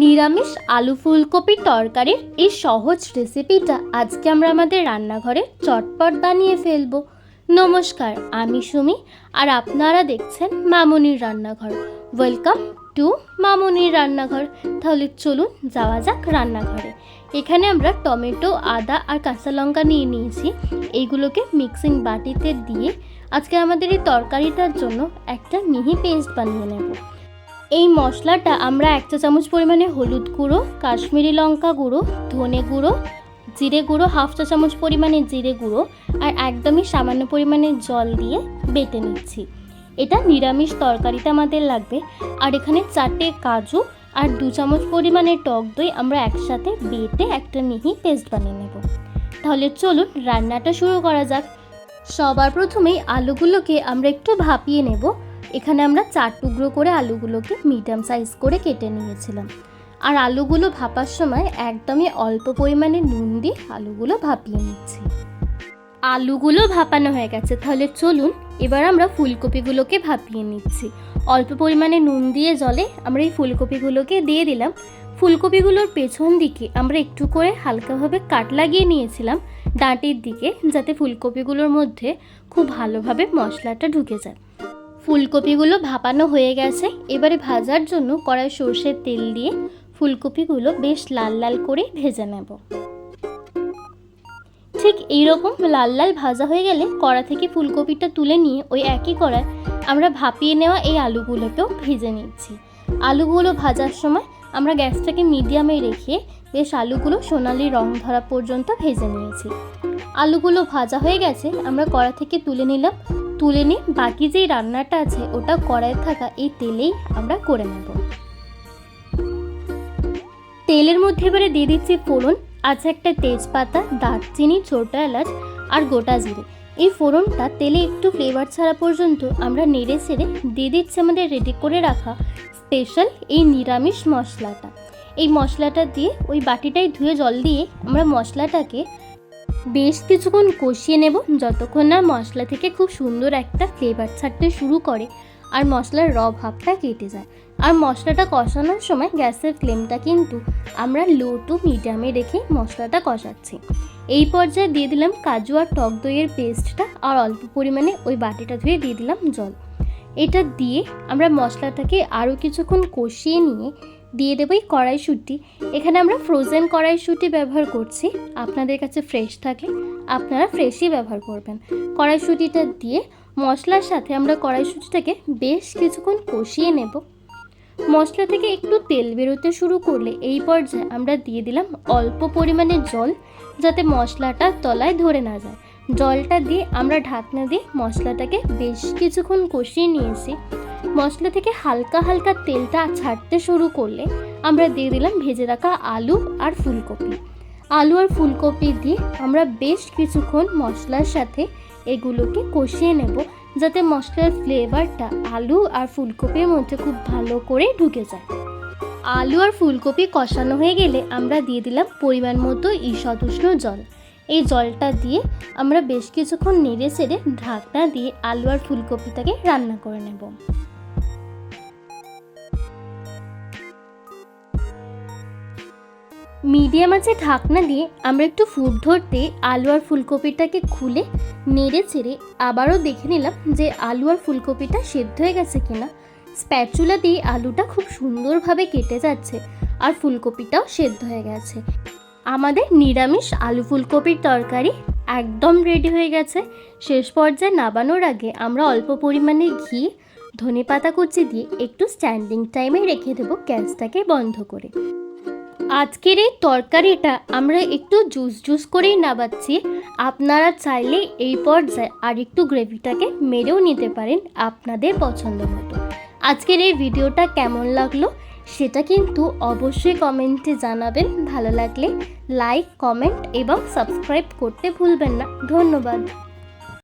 নিরামিষ আলু ফুলকপির তরকারির এই সহজ রেসিপিটা আজকে আমরা আমাদের রান্নাঘরে চটপট বানিয়ে ফেলব। নমস্কার, আমি সুমি আর আপনারা দেখছেন মামনির রান্নাঘর। ওয়েলকাম টু মামুনির রান্নাঘর। তাহলে চলুন যাওয়া যাক রান্নাঘরে। এখানে আমরা টমেটো, আদা আর কাঁচা লঙ্কা নিয়ে নিয়েছি। এইগুলোকে মিক্সিং বাটিতে দিয়ে আজকে আমাদের এই তরকারিটার জন্য একটা মিহি পেস্ট বানিয়ে নেব। এই মশলাটা আমরা এক চা চামচ পরিমাণে হলুদ গুঁড়ো, কাশ্মীরি লঙ্কা গুঁড়ো, ধনে গুঁড়ো, জিরে গুঁড়ো, হাফ চা চামচ পরিমাণে জিরে গুঁড়ো আর একদমই সামান্য পরিমাণে জল দিয়ে বেটে নিচ্ছি। এটা নিরামিষ তরকারিতে আমাদের লাগবে। আর এখানে চারটে কাজু আর দু চামচ পরিমাণে টক দই আমরা একসাথে বেটে একটা মিহি পেস্ট বানিয়ে নেব। তাহলে চলুন রান্নাটা শুরু করা যাক। সবার প্রথমেই আলুগুলোকে আমরা একটু ভাপিয়ে নেব। এখানে আমরা চার টুকরো করে আলুগুলোকে মিডিয়াম সাইজ করে কেটে নিয়েছিলাম। আর আলুগুলো ভাপার সময় একদমই অল্প পরিমাণে নুন দিয়ে আলুগুলো ভাপিয়ে নিচ্ছি। আলুগুলো ভাপানো হয়ে গেছে, তাহলে চলুন এবার আমরা ফুলকপিগুলোকে ভাপিয়ে নিচ্ছি। অল্প পরিমাণে নুন দিয়ে জলে আমরা এই ফুলকপিগুলোকে দিয়ে দিলাম। ফুলকপিগুলোর পেছন দিকে আমরা একটু করে হালকাভাবে কাট লাগিয়ে নিয়েছিলাম ডাঁটির দিকে, যাতে ফুলকপিগুলোর মধ্যে খুব ভালোভাবে মশলাটা ঢুকে যায়। ফুলকপিগুলো ভাপানো হয়ে গেছে। এবারে ভাজার জন্য কড়াই সর্ষের তেল দিয়ে ফুলকপিগুলো বেশ লাল লাল করে ভেজে নেব। ঠিক এইরকম লাল লাল ভাজা হয়ে গেলে কড়া থেকে ফুলকপিটা তুলে নিয়ে ওই একই কড়ায় আমরা ভাপিয়ে নেওয়া এই আলুগুলোকেও ভেজে নিচ্ছি। আলুগুলো ভাজার সময় আমরা গ্যাসটাকে মিডিয়ামে রেখে বেশ আলুগুলো সোনালি রং ধরা পর্যন্ত ভেজে নিয়েছি। আলুগুলো ভাজা হয়ে গেছে, আমরা কড়া থেকে তুলে নিলাম তুলে নিয়ে বাকি যেই রান্নাটা আছে ওটা কড়াই থাকা এই তেলেই আমরা করে নেব। তেলের মধ্যে এবারে দিয়ে দিচ্ছি ফোড়ন, আছে একটা তেজপাতা, দারচিনি, ছোটো এলাচ আর গোটা জিরে। এই ফোড়নটা তেলে একটু ফ্লেভার ছাড়া পর্যন্ত আমরা নেড়ে ছেড়ে দিয়ে দিচ্ছি আমাদের রেডি করে রাখা স্পেশাল এই নিরামিষ মশলাটা। এই মশলাটা দিয়ে ওই বাটিটাই ধুয়ে জল দিয়ে আমরা মশলাটাকে বেশ কিছুক্ষণ কষিয়ে নেব যতক্ষণ না মশলা থেকে খুব সুন্দর একটা ফ্লেভার ছাড়তে শুরু করে আর মশলার র ভাবটা কেটে যায়। আর মশলাটা কষানোর সময় গ্যাসের ফ্লেমটা কিন্তু আমরা লো টু মিডিয়ামে রেখে মশলাটা কষাচ্ছি। এই পর্যায়ে দিয়ে দিলাম কাজু আর টক দইয়ের পেস্টটা আর অল্প পরিমাণে ওই বাটিটা ধুয়ে দিয়ে দিলাম জল। এটা দিয়ে আমরা মশলাটাকে আরও কিছুক্ষণ কষিয়ে নিয়ে দিয়ে দেবো এই কড়াইশুঁটি। এখানে আমরা ফ্রোজেন কড়াইশুঁটি ব্যবহার করছি। আপনাদের কাছে ফ্রেশ থাকে আপনারা ফ্রেশই ব্যবহার করবেন। কড়াইশুঁটিটা দিয়ে মশলার সাথে আমরা কড়াইশুঁটিটাকে বেশ কিছুক্ষণ কষিয়ে নেব। মশলা থেকে একটু তেল বেরোতে শুরু করলে এই পর্যায়ে আমরা দিয়ে দিলাম অল্প পরিমাণে জল, যাতে মশলাটা তলায় ধরে না যায়। জলটা দিয়ে আমরা ঢাকনা দিয়ে মশলাটাকে বেশ কিছুক্ষণ কষিয়ে নিয়েছি। মশলা থেকে হালকা হালকা তেলটা ছাড়তে শুরু করলে আমরা দিয়ে দিলাম ভেজে রাখা আলু আর ফুলকপি। আলু আর ফুলকপি দিয়ে আমরা বেশ কিছুক্ষণ মশলার সাথে এগুলোকে কষিয়ে নেব যাতে মশলার ফ্লেভারটা আলু আর ফুলকপির মধ্যে খুব ভালো করে ঢুকে যায়। আলু আর ফুলকপি কষানো হয়ে গেলে আমরা দিয়ে দিলাম পরিমাণ মতো ঈষৎ উষ্ণ জল। এই জলটা দিয়ে আমরা বেশ কিছুক্ষণ নেড়ে চেড়ে ঢাকনা দিয়ে আলু আর ফুলকপিটাকে রান্না করে নেব। মিডিয়াম আছে ঢাকনা দিয়ে আমরা একটু ফুট ধরতে আলু আর ফুলকপিটাকে খুলে, নেড়ে চেড়ে আবারও দেখে নিলাম যে আলু আর ফুলকপিটা সেদ্ধ হয়ে গেছে কিনা। স্প্যাচুলা দিয়ে আলুটা খুব সুন্দরভাবে কেটে যাচ্ছে আর ফুলকপিটাও সেদ্ধ হয়ে গেছে। আমাদের নিরামিষ আলু ফুলকপির তরকারি একদম রেডি হয়ে গেছে। শেষ পর্যায়ে নাবানোর আগে আমরা অল্প পরিমাণে ঘি ধনে পাতা কুচি দিয়ে একটু স্ট্যান্ডিং টাইমে রেখে দেবো গ্যাসটাকে বন্ধ করে। আজকের এই তরকারিটা আমরা একটু জুস জুস করেই নাবাচ্ছি আপনারা চাইলে এই পর্যায়ে আর একটু গ্রেভিটাকে মেরেও নিতে পারেন আপনাদের পছন্দ মতো। আজকের এই ভিডিওটা কেমন লাগল সেটা কিন্তু অবশ্যই কমেন্টে জানাবেন। ভালো লাগলে লাইক, কমেন্ট এবং সাবস্ক্রাইব করতে ভুলবেন না। ধন্যবাদ।